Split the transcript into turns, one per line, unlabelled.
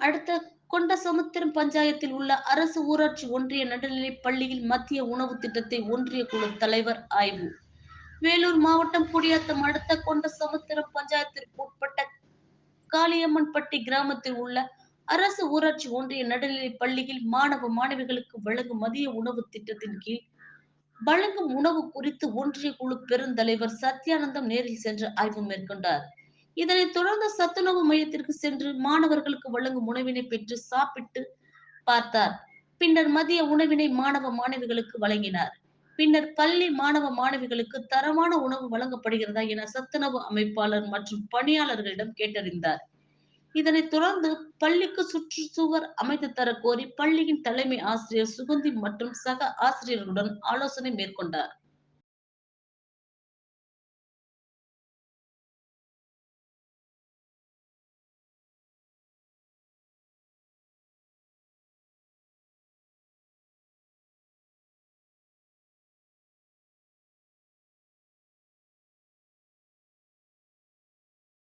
அடுத்த சமுத்திரம் பஞ்சாயத்தில் உள்ள அரசு ஊராட்சி ஒன்றிய நடுநிலைப் பள்ளியில் மத்திய உணவு திட்டத்தை ஒன்றிய குழு தலைவர் ஆய்வு. வேலூர் மாவட்டம் குடியாத்தம் அடுத்த கொண்ட சமுத்திரம் பஞ்சாயத்திற்கு உட்பட்ட காளியம்மன்பட்டி கிராமத்தில் உள்ள அரசு ஊராட்சி ஒன்றிய நடுநிலை பள்ளியில் மாணவ மாணவிகளுக்கு வழங்கும் மதிய உணவு திட்டத்தின் கீழ் வழங்கும் உணவு குறித்து ஒன்றிய குழு பெருந்தலைவர் சத்யானந்தம் நேரில் சென்று ஆய்வு மேற்கொண்டார். இதனைத் தொடர்ந்து சத்துணவு மையத்திற்கு சென்று மாணவர்களுக்கு வழங்கும் உணவினை பெற்று சாப்பிட்டு பார்த்தார். பின்னர் மதிய உணவினை மாணவ மாணவிகளுக்கு வழங்கினார். பின்னர் பள்ளி மாணவ மாணவிகளுக்கு தரமான உணவு வழங்கப்படுகிறதா என சத்துணவு அமைப்பாளர் மற்றும் பணியாளர்களிடம் கேட்டறிந்தார். இதனைத் தொடர்ந்து பள்ளிக்கு சுற்று சுவர் அமைத்து தர கோரி பள்ளியின் தலைமை ஆசிரியர் சுகந்தி மற்றும் சக ஆசிரியர்களுடன் ஆலோசனை மேற்கொண்டார்.